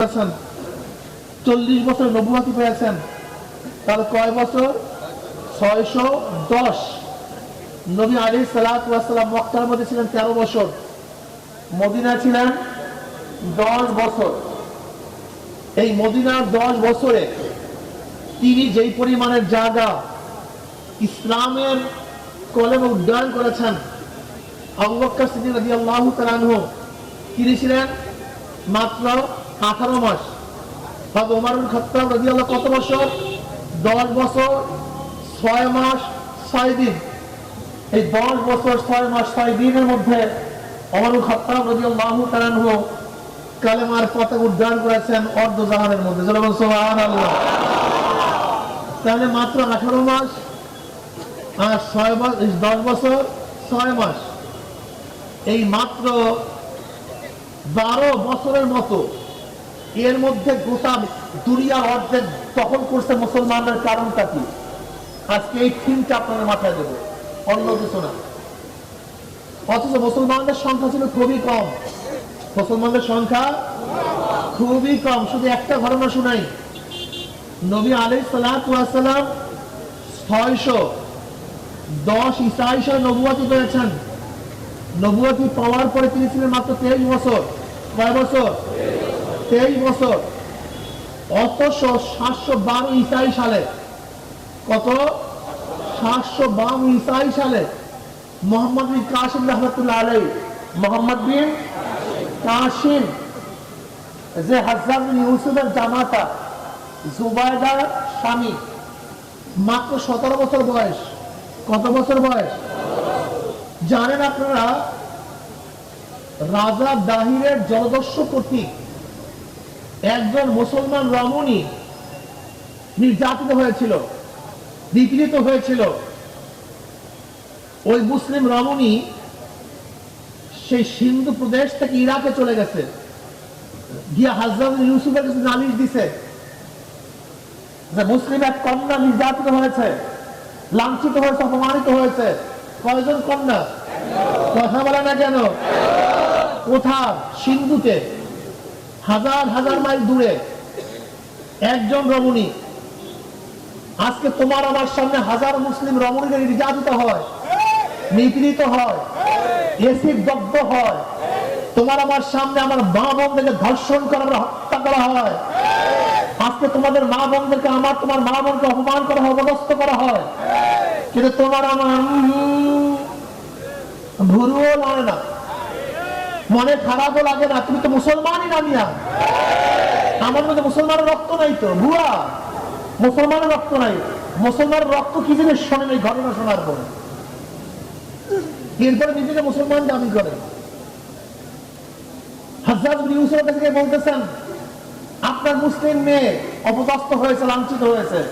পেয়েছেন চল্লিশ বছর নবুয়াতি পেয়েছেন। তাহলে কয় বছর? ছয়শো দশ। নবী আলী সালাম মক্কার মধ্যে ছিলেন তেরো বছর। মদিনা ছিলেন দশ বছর। এই মদিনার দশ বছরে তিনি যেই পরিমাণের জায়গা ইসলামের কলেমে উড্ডয়ন করেছেন, আবু বকর সিদ্দিক তাআলা আনহু, তিনি ছিলেন মাত্র আঠারো মাস। হযরত ওমরুল খাত্তাব রাদিয়াল্লাহু কত বছর? দশ বছর, ছয় মাস, ছয় দিন। এই দশ বছর, ছয় মাস, ছয় দিনের মধ্যে অমরুল খাত্তাব রাদিয়াল্লাহু তাআলা আনহু কালেমার পতাকা উড্ডয়ন করেছেন অর্ধ জাহানের মধ্যে। তাহলে মাত্র আঠারো মাস আর ছয় মাস দশ বছর, ছয় মাস। এই মাত্র বারো বছরের মতো এর মধ্যে গোটা দুনিয়া অর্ধেক দখল করছে মুসলমানদের কারণটা কি? আজকে এই থিমটা আপনাদের মাথায় দেবো। অন্য কিছু না। অথচ মুসলমানদের সংখ্যা ছিল খুবই কম। মুসলমানদের সংখ্যা খুবই কম। শুধু একটা ঘটনা শুনাই। নবী আলাই সালাম ছয়শো দশ ইসাইশো নবুয়াতি পেয়েছেন। নবুয়াতি পাওয়ার পরে তিনি ছিলেন মাত্র তেইশ বছর। কয় বছর? তেইশ বছর, অথচ সাতশো বারো ইসাই সালে, কত? সাতশো বারো ইসাই সালে মোহাম্মদ বিন কাসিম রহমতুল্লাহ আলাই মোহাম্মদ বিন কাসিম, যে হাজার ইউসুফের জামাতা জুবাইদার স্বামী, মাত্র সতেরো বছর বয়স, কত বছর বয়স? জানেন আপনারা, রাজা দাহিরের জলদস্য কর্তৃক একজন মুসলমান রমণী নির্যাতিত হয়েছিল নিপীড়িত হয়েছিল। ওই মুসলিম রমণী সেই সিন্ধু প্রদেশ থেকে ইরাকে চলে গেছে। গিয়া হাজরাত ইউসুফের কাছে নালিশ দিছে যে মুসলিম এক কন্যা নির্যাতিত হয়েছে লাঞ্ছিত হয়েছে অপমানিত হয়েছে। কয়জন কন্যা? কথা বলে না কেন? কোথা সিন্ধুতে। হাজার হাজার মাইল দূরে একজন রমণী। আজকে তোমার আমার সামনে হাজার মুসলিম রমণীকে নির্যাতিত হয়, নিপীড়িত হয় এসিড দগ্ধ হয়। তোমার আমার সামনে আমার মা বোনদেরকে ধর্ষণ করা হত্যা করা হয়। আজকে তোমাদের মা বোনদেরকে, আমার তোমার মা বোনকে অপমান করা হয় অবদস্ত করা হয়। কিন্তু তোমার আমার ভুরুও লাগে না। মনে খারাপও লাগে না। তুমি তো মুসলমানই না মিয়া। আমার মধ্যে মুসলমানের রক্ত নাই তো, ভুয়া। মুসলমানের রক্ত নাই। মুসলমানের রক্ত কি জিনিস শোনেন এই ঘটনা শোনার পরে। এরপরে নিজেকে মুসলমান দাবি করে। হাজার ইউসুফের কাছে বলতেছেন, আপনার মুসলিম মেয়ে অপদস্থ হয়েছে, লাঞ্ছিত হয়েছে।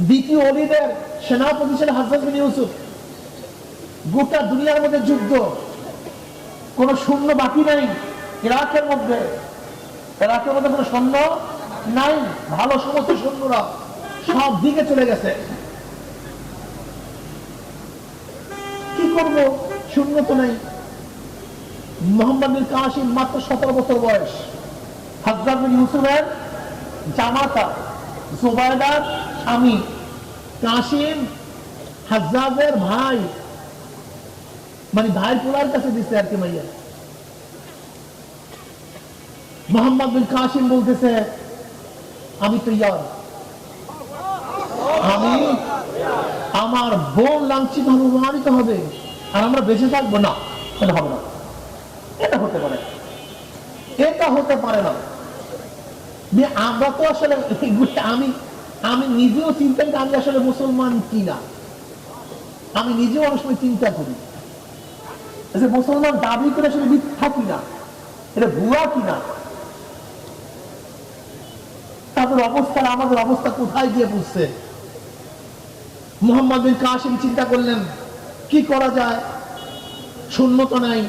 দ্বিতীয় অলিদের সেনাপতি ছিলেন হাজরত বিন ইউসুফ। গোটা দুনিয়ার মধ্যে যুদ্ধ। কোন শূন্য বাকি নাই ইরাকের মধ্যে। ইরাকের মধ্যে কোনো শূন্য নাই, ভালো সমস্ত সৈন্যরা সব দিকে চলে গেছে। কি করব? শূন্য তো নাই। মোহাম্মদ কাসিম মাত্র সতেরো বছর বয়স। হাজরাত ইউসুফের জামাতা জুবাইদার স্বামী কাসিম হাজাজের ভাই মানে ভাই পোলার কাছে দিচ্ছে আর কি মাইয়া। মোহাম্মদ বিন কাসিম বলতেছে, আমি তো ইয়ার আমি আমার বোন লাঞ্ছিত হবে, অপমানিত হবে, আর আমরা বেঁচে থাকব না। এটা হবে না। এটা হতে পারে। এটা হতে পারে না। আমরা তো আসলে আমি আমি নিজেও চিন্তা করি, আমি আসলে মুসলমান কিনা। আমি নিজেও অনেক সময় চিন্তা করি। যে মুসলমান দাবি করে আসলে মিথ্যা কিনা? এটা ভুয়া কিনা? তাদের অবস্থা, আমাদের অবস্থা কোথায় গিয়ে বুঝছে? মোহাম্মদ বিন কাসিম চিন্তা করলেন, কি করা যায়? শূন্য তো নাই।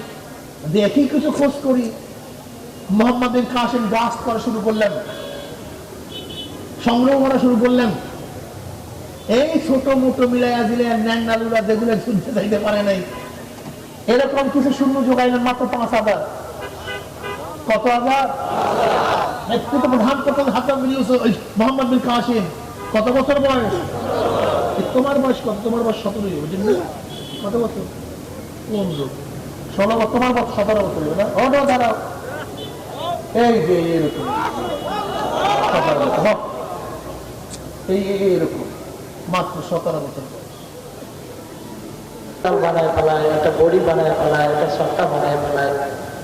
দেখি কিছু খোঁজ করি। মোহাম্মদ বিন কাসিম গাছ করা শুরু করলেন। সংগ্রহ করা শুরু করলেন। এই ছোট মোটো মিলাইয়া দিলে ন্যাংনালুরা যেগুলো শুনতে চাইতে পারে নাই। এরকম কিছু শূন্য যোগাইলেন মাত্র পাঁচ হাজার। কত হাজার? একটু তো প্রধান করতেন কত বছর বয়স? তোমার বয়স তোমার কত বছর? বছর, তোমার এই যে, এরকম। মাত্র সতেরো বছর। চাল বানায় ফেলায়, একটা বড়ি বানায় ফেলায়, একটা সট্টা বানায় ফেলায়।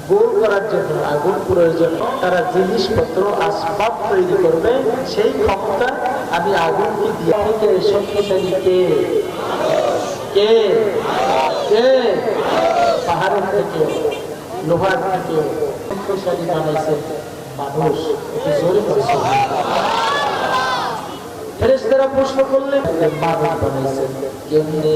গোল করার জন্য আগুন প্রয়োজন। তারা জিনিসপত্র আসবাব তৈরি করবে, সেই ক্ষমতা আমি আগুনকে দিয়ে শক্তিশালী কে কে? কে? পাহাড়ের থেকে, লোহার থেকে শক্তিশালী বানাইছে মানুষ। একটু জোরে বলছে ফেরেশতারা প্রশ্ন করলেন, মানুষ বানাইছে। কেমনে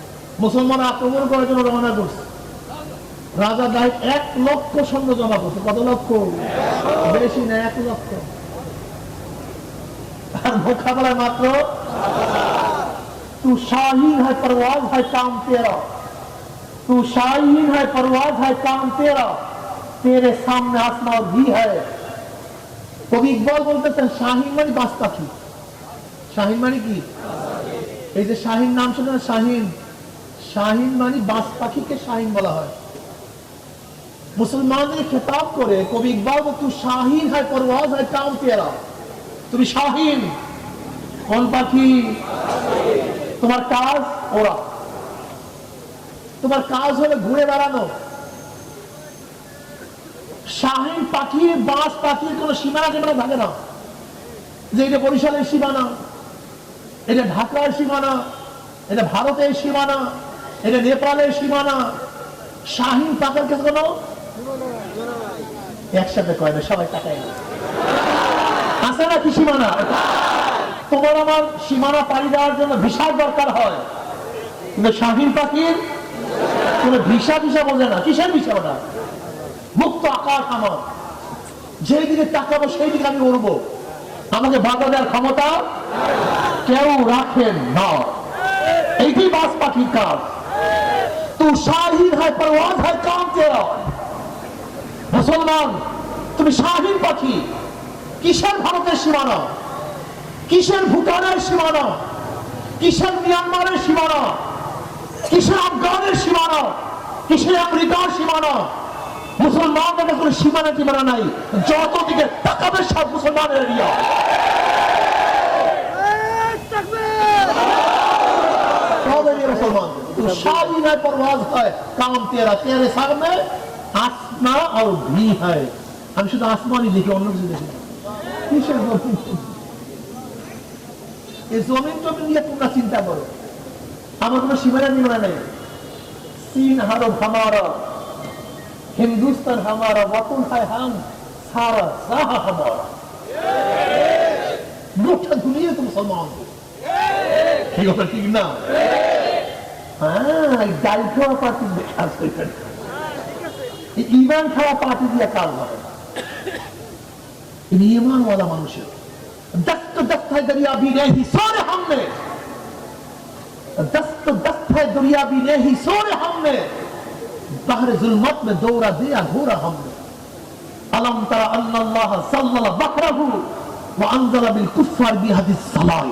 মুসলমান আক্রমণ করার জন্য রওনা করছে। রাজা নাইক এক লক্ষ সৈন্য জমা করছে। কত লক্ষ? বেশি না, এক লক্ষ। আর মোকাবেলায় মাত্র তু শাহীন হয় পরওয়াজ, হয় কাম তেরা। তু শাহীন হয় পরওয়াজ, হয় কাম তেরা। তেরে সামনে আসমা হয়। কবি ইকবাল বলতেছেন, শাহীন মানে বাস শাহীন মানে কি? এই যে শাহীন নাম শুনে শাহীন। শাহিন মানে বাস পাখিকে শাহিন বলা হয়। মুসলমানদের খেতাব করে কবি ইকবাল বল তু শাহিন হয়, পরওয়াজ হয়, কাম তেরা তুমি শাহিন, কোন পাখি? তোমার কাজ ওরা। তোমার কাজ হলো ঘুরে বেড়ানো। শাহিন পাখির বাস পাখির কোনো সীমানা টিমানা থাকে না, যে এটা বরিশালের সীমানা, এটা ঢাকার সীমানা, এটা ভারতের সীমানা এটা নেপালের সীমানা। শাহিন পাখির কাছে কোনো? একসাথে কয় না, সবাই টাকায় না। আছে না কি সীমানা? তোমার আমার সীমানা পাড়ি দেওয়ার জন্য ভিসার দরকার হয়। কিন্তু শাহিন পাখির কোন ভিসা ভিসা বোঝে না। কিসের ভিসা ওটা? মুক্ত আকাশ আমার। যেই দিকে তাকাবো, সেই দিকে আমি উড়বো। আমাকে বাধা দেওয়ার ক্ষমতা কেউ রাখেন না। এইটি বাস পাখির কাজ। শাহিন হয় পরওয়াজ হয়, কাম তেরা মুসলমান, তুমি শাহিন পাখি। কিসের ভারতের সীমানা? কিসের ভুটানের সীমানা? কিসের মিয়ানমারের সীমানা? কিসের আফগানের সীমানা? কিসের আমেরিকার সীমানা? মুসলমানদের কোনো সীমানা টিমানা নাই। যত দিকে তাকাবে, সব মুসলমানের এরিয়া। সব এরিয়া মুসলমান तो शादी है परवाज है काम तेरा तेरे सामने आसमा और भी है আমি শুধু আসমানই দেখি অন্য কিছু দেখি না। কিসের জমিন এই জমিন টমিন নিয়ে তোমরা চিন্তা করো আমার কোনো সীমানা নিমানা নেই চীন হারব হামারা हिंदुस्तान हमारा वतन है हम सारा साहा हमारा গোটা দুনিয়া তো মুসলমান কি কথা ঠিক না হ্যাঁ ডাল খাওয়া পার্টি কাজ করবেন ইমান খাওয়া পার্টি দিয়ে কাজ হবে তিনি ইমানওয়ালা মানুষের। দস্ত দস্তায় দরিয়া বি নেহি, সোরে হামনে দস্ত দস্তায় দরিয়া বি নেহি, সোরে হামনে বাহরে জুলমত মে দৌড়া দিয়া ঘোরা হামনে আলম তারা আল্লাহ সাল্লাল্লাহু বাকরাহু ওয়া আনজালা বিল কুফফার বিহাদিস সালাই